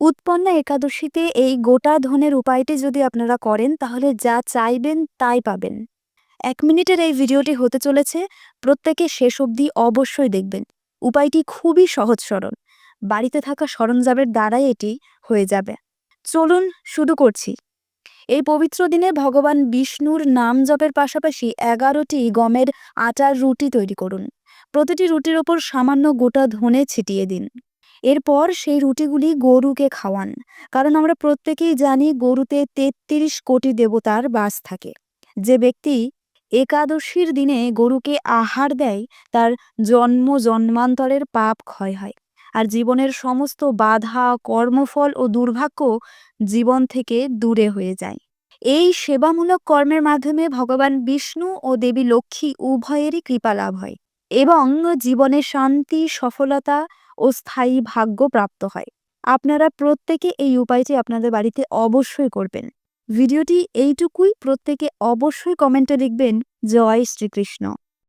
উৎপন্না একাদশীতে এই গোটা ধনের উপায়টি যদি আপনারা করেন, তাহলে যা চাইবেন তাই পাবেন। এক মিনিটের এই ভিডিওটি হতে চলেছে, প্রত্যেকে শেষ অবধি অবশ্যই দেখবেন। উপায়টি খুবই সহজ সরল। বাড়িতে থাকা সরঞ্জামের দ্বারাই এটি হয়ে যাবে। চলুন শুরু করছি। এই পবিত্র দিনে ভগবান বিষ্ণুর নাম জপের পাশাপাশি এগারোটি গমের আটার রুটি তৈরি করুন। প্রতিটি রুটির ওপর সামান্য গোটা ধনে ছিটিয়ে দিন। এরপর সেই রুটিগুলি গরুকে খাওয়ান। কারণ আমরা প্রত্যেকেই জানি গরুতে তেত্রিশ কোটি দেবতার বাস থাকে। যে ব্যক্তি একাদশীর দিনে গরুকে আহার দেয়, তার জন্ম জন্মান্তরের পাপ ক্ষয় হয়। আর জীবনের সমস্ত বাধা, কর্মফল ও দুর্ভাগ্য জীবন থেকে দূরে হয়ে যায়। এই সেবামূলক কর্মের মাধ্যমে ভগবান বিষ্ণু ও দেবী লক্ষ্মী উভয়েরই কৃপা লাভ হয় এবং জীবনে শান্তি, সফলতা ও স্থায়ী ভাগ্য প্রাপ্ত হয়। আপনারা প্রত্যেকে এই উপায়টি আপনাদের বাড়িতে অবশ্যই করবেন। ভিডিওটি এইটুকুই, প্রত্যেকে অবশ্যই কমেন্টে লিখবেন, জয় শ্রীকৃষ্ণ।